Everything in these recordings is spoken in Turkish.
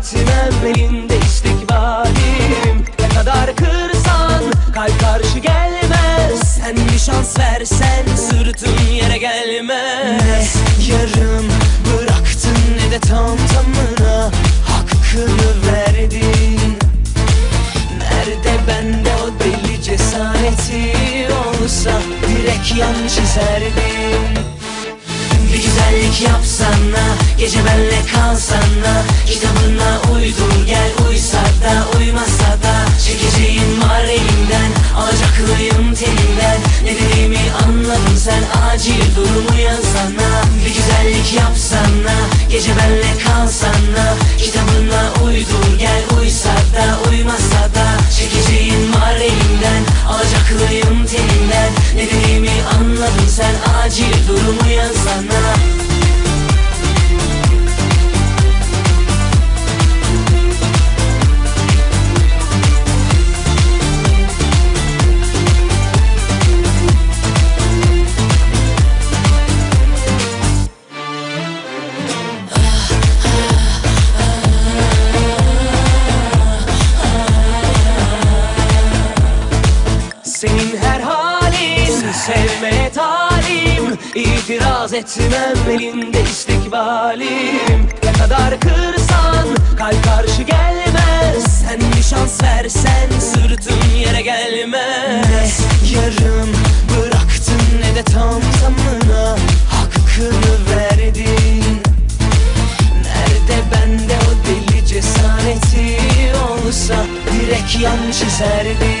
etmem elinde istikbalim Ne kadar kırsan kalp karşı gelmez. Sen bir şans versen sırtın yere gelmez. Ne yarım bıraktın ne de tam tamına Hakkını verdin. Nerede bende o deli cesareti olsa Direkt yan çizerdim. Bir güzellik yapsana Gece benle kalsana Kitabına uydur. Gel Uysa da uymasa da Çekeceğin var elimden Alacaklıyım telinden. Ne dediğimi anladın sen Acil durum uyansana. Bir güzellik yapsana Gece benle kalsana Kitabına uydur. Gel Uysa da uymasa da Çekeceğin var elimden Alacaklıyım telinden. Ne dediğimi anladın sen Acil durum uyansana İtiraz etmem elinde istikbalim. Ne kadar kırsan kalp karşı gelmez. Sen bir şans versen sırtın yere gelmez. Yarım bıraktın ne de tam tamına Hakkını verdin. Nerede bende o deli cesareti olsa Direkt yan çizerdim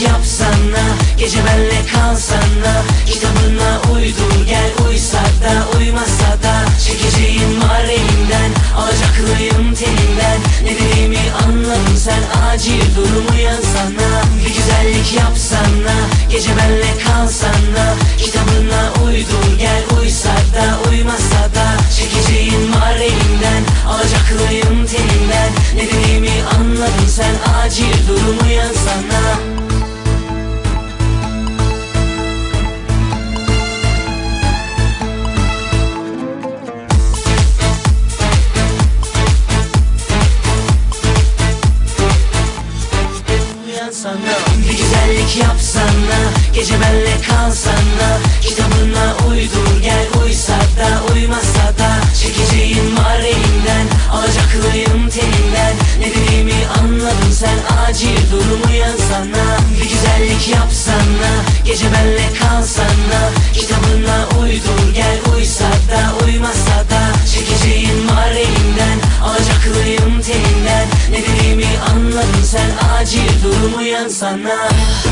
yapsana Gece benle kalsana Kitabına uydur gel Uysa da uymasa da Çekeceğin var elimden Alacaklıyım telinden. Ne dediğimi anladın sen Acil durum uyansana Bir güzellik yapsana Gece benle kalsana yapsana Gece benle kalsana. Kitabına uydur gel Uysa da uymasa da. Çekeceğin var elimden Alacaklıyım telinden. Ne dediğimi anladın sen Acil durum uyansana. Senin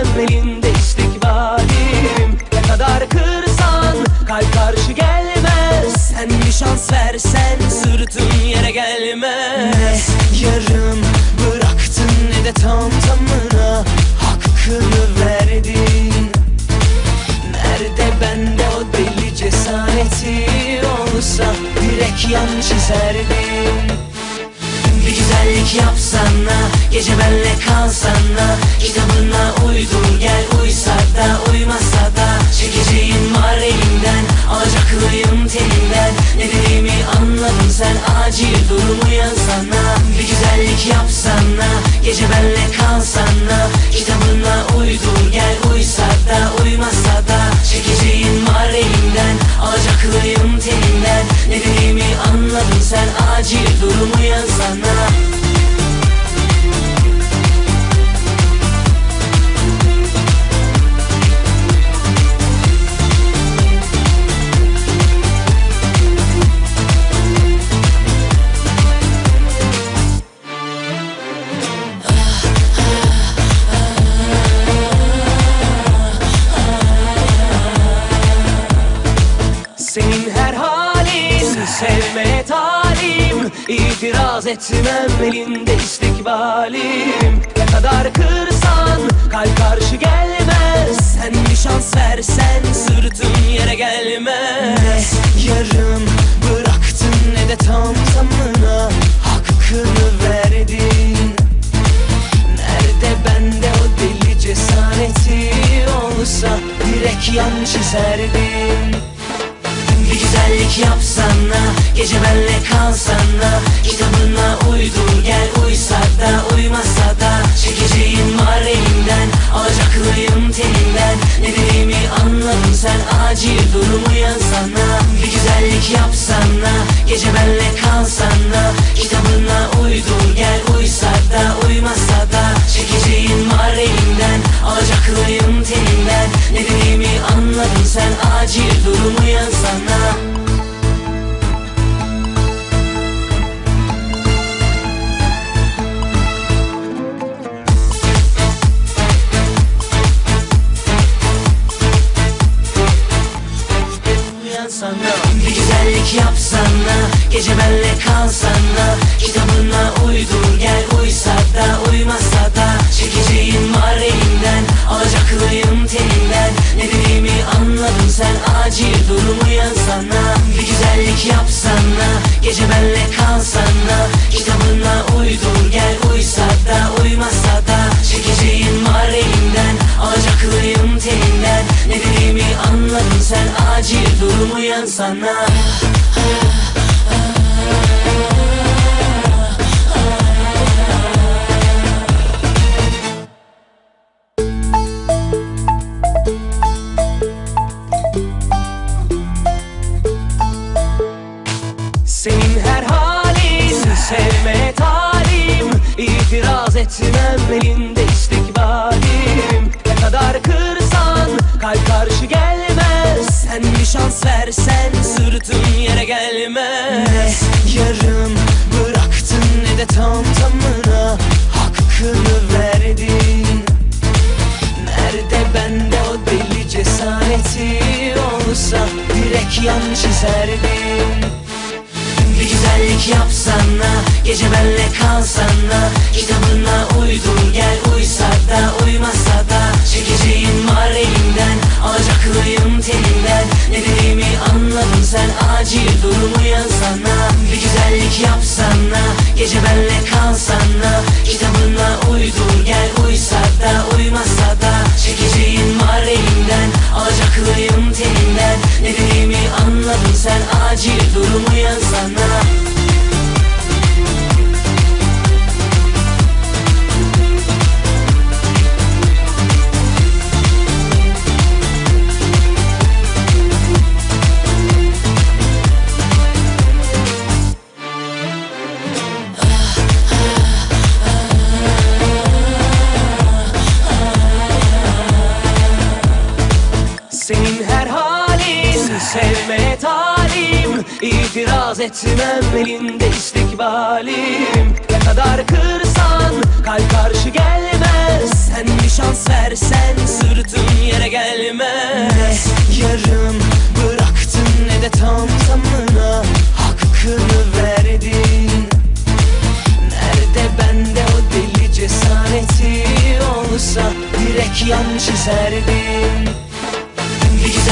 elinde istikbalim Ne kadar kırsan kalp karşı gelmez. Sen bir şans versen sırtın yere gelmez. Yarım bıraktın ne de tam tamına Hakkını verdin. Nerede bende o deli cesareti olsa Direkt yan çizerdim bir güzellik yapsana Gece benle kalsana Kitabına uydur gel Uysa da uymasa da. Çekeceğin var elimden Alacaklıyım telinden. Ne dediğimi anladın sen Acil durum uyansana. Bir güzellik yapsana Gece benle kalsana. Kitabına uydur gel Uysa da uymasa da. Çekeceğin var elimden Alacaklıyım telinden. Ne dediğimi anladın sen Acil durum you İtiraz etmem elinde istikbalim. Ne kadar kırsan kalp karşı gelmez. Sen bir şans versen sırtın yere gelmez. Ne yarım bıraktın ne de tam tamına Hakkını verdin. Nerede bende o deli cesareti olsa Direkt yan çizerdim bir güzellik yapsana Gece benle kalsana. Kitabına uydur gel uysa da uymasa da. Çekeceğin var elimden Alacaklıyım telinden. Ne dediğimi anladın sen acil durum uyansana Bir güzellik yapsana Gece benle kalsana acil durum uyansana Bir güzellik yapsana Gece benle kalsana. Kitabına uydur gel uysa da uymasa da Çekeceğin var elimden Alacaklıyım telinden. Ne dediğimi anladın sen acil durum uyansana Etmem elinde istikbalim Ne kadar kırsan kalp karşı gelmez. Sen bir şans versen sırtın yere gelmez. Ne yarım bıraktın ne de tam Gece benle kalsana Kitabına uydur gel İtiraz etmem elinde istikbalim. Ne kadar kırsan kalp karşı gelmez. Sen bir şans versen sırtın yere gelmez. Ne yarım bıraktın ne de tam tamına Hakkını verdin. Nerede bende o deli cesareti olsa Direkt yan çizerdim bir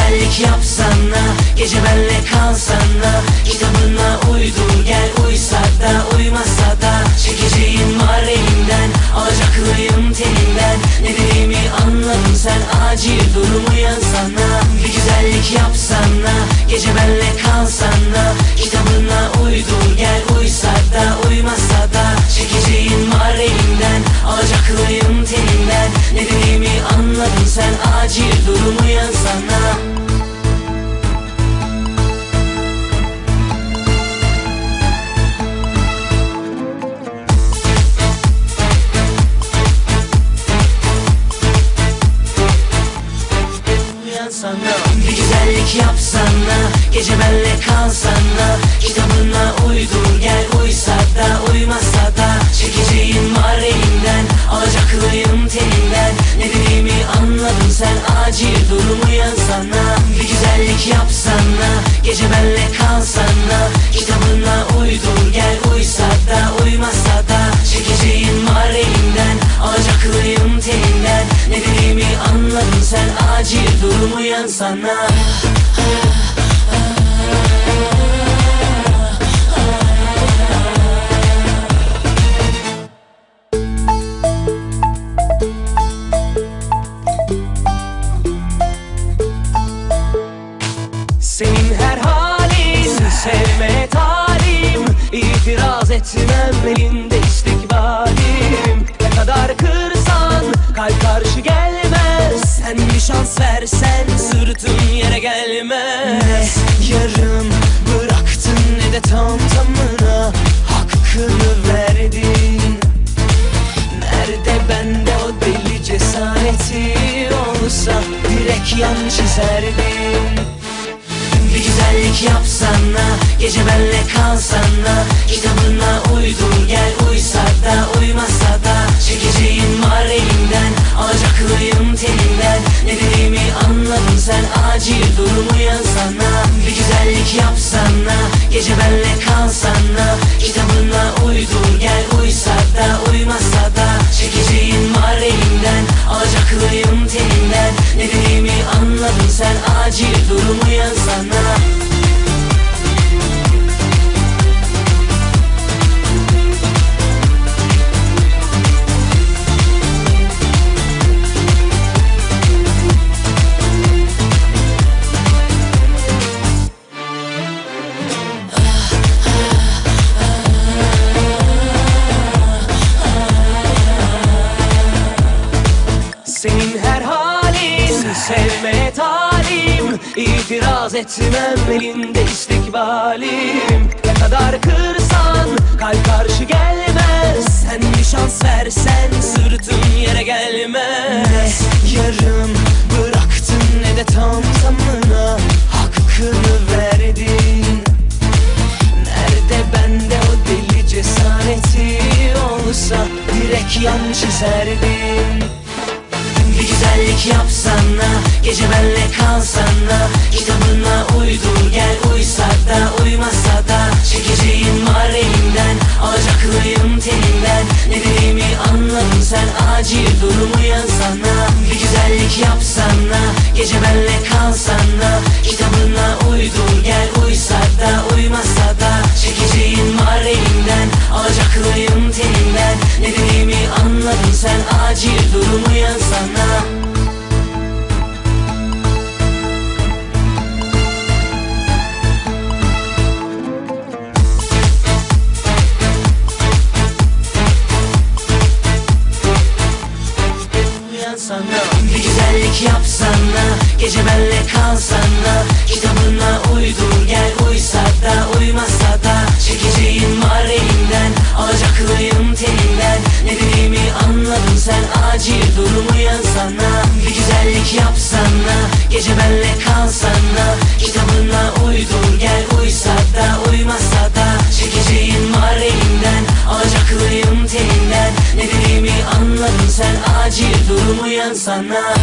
güzellik yapsana Gece benle kalsana Kitabına uydur gel uysa da uymasa uyansana Senin her halin sevmeye talim İtiraz etmem elinde şans versen sırtın yere gelmez. Yarım bıraktın ne de tam tamına. Hakkını verdin Gece benle kalsana Kitabına uydur gel Uysa da uymasa da. Çekeceğim var elimden Alacaklıyım telinden. Ne dediğimi anladın sen Acil durum uyansana etmem elinde istikbalim. Ne kadar kırsan kalp karşı gelmez. Sen bir şans versen sırtın yere gelmez. Yarım bıraktın ne de tam tamına Hakkını verdin. Nerede bende o deli cesareti olsa Direkt yan çizerdim bir güzellik yapsana Gece benle kalsana Kitabına uydur gel Uysa da uymasa da Çekeceğim var elimden. Alacaklıyım telinden benle kalsana Kitabına uydur gel Uysa da uymasa da Çekeceğim var elimden Alacaklıyım telinden. Ne dediğimi anladın sen Acil durum uyansana